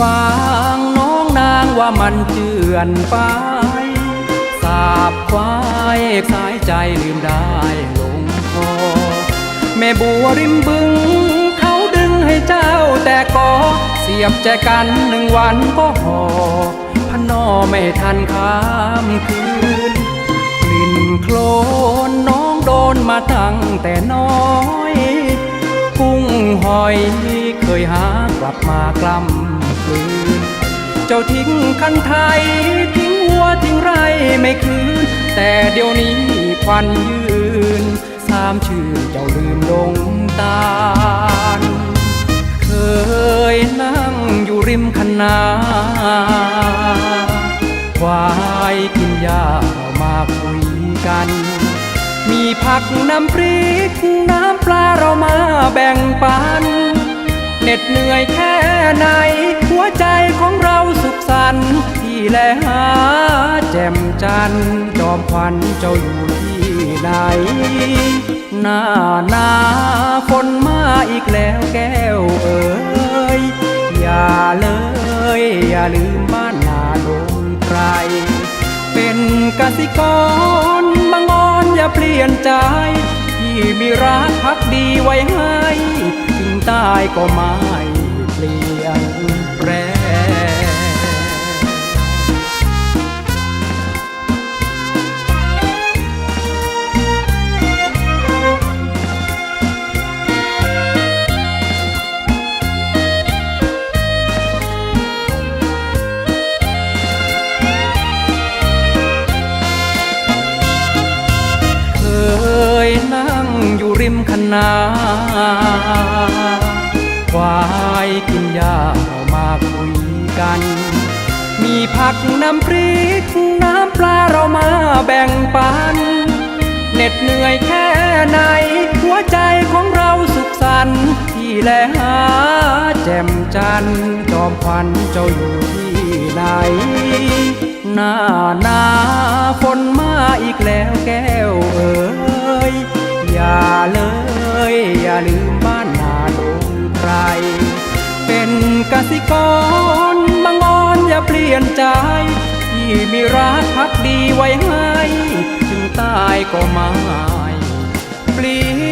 ฟังน้องนางว่ามันเจือนไปสาบควายสายใจลืมได้ลงคอแม่บัวริมบึง เขาดึงให้เจ้าแต่ก็เสียบใจกันหนึ่งวันก็หอพนอไม่ทันข้ามคืน กลิ่นโคลนน้องโดนมาตั้งแต่น้อยกุ้งหอยเคยหากลับมากล้ำ คืน เจ้าทิ้งคันไทย ทิ้งวัวทิ้งไรไม่คืน แต่เดี๋ยวนี้ควันยืน สามชื่อเจ้าลืมลงตาลเคยนั่งอยู่ริมคันนาควายกินหญ้าเรามาคุยกัน มีผักน้ำพริก น้ำปลาเรามาแบ่งปัน เหน็ดเหนื่อยแค่ไหน หัวใจของเราสุขสันต์ที่แลหาแจ่มจันทร์จอมควันเจ้าอยู่ที่ไหน หน้าหนาฝนมาอีกแล้วแก้วเอ๋ยอย่าเลย อย่าลืมบ้านนาดงไกรเป็นกสิกรบางอนอย่าเปลี่ยนใจ ที่มีรักพักดีไว้ให้ ตายก็ไม่ ริมคันนาควายกินหญ้าเรามาคุยกัน มีผักน้ำพริก น้ำปลาเรามาแบ่งปันเหน็ดเหนื่อยแค่ไหน หัวใจของเราสุขสันต์ที่แลหาแจ่มจันทร์จอมควันเจ้าอยู่ที่ไหน หน้าหนา เป็นกสิกรบังอ่นอย่าเปลี่ยนใจ ที่มีรักพักดีไว้ให้ ถึงตายก็ไม่เปลี่ยน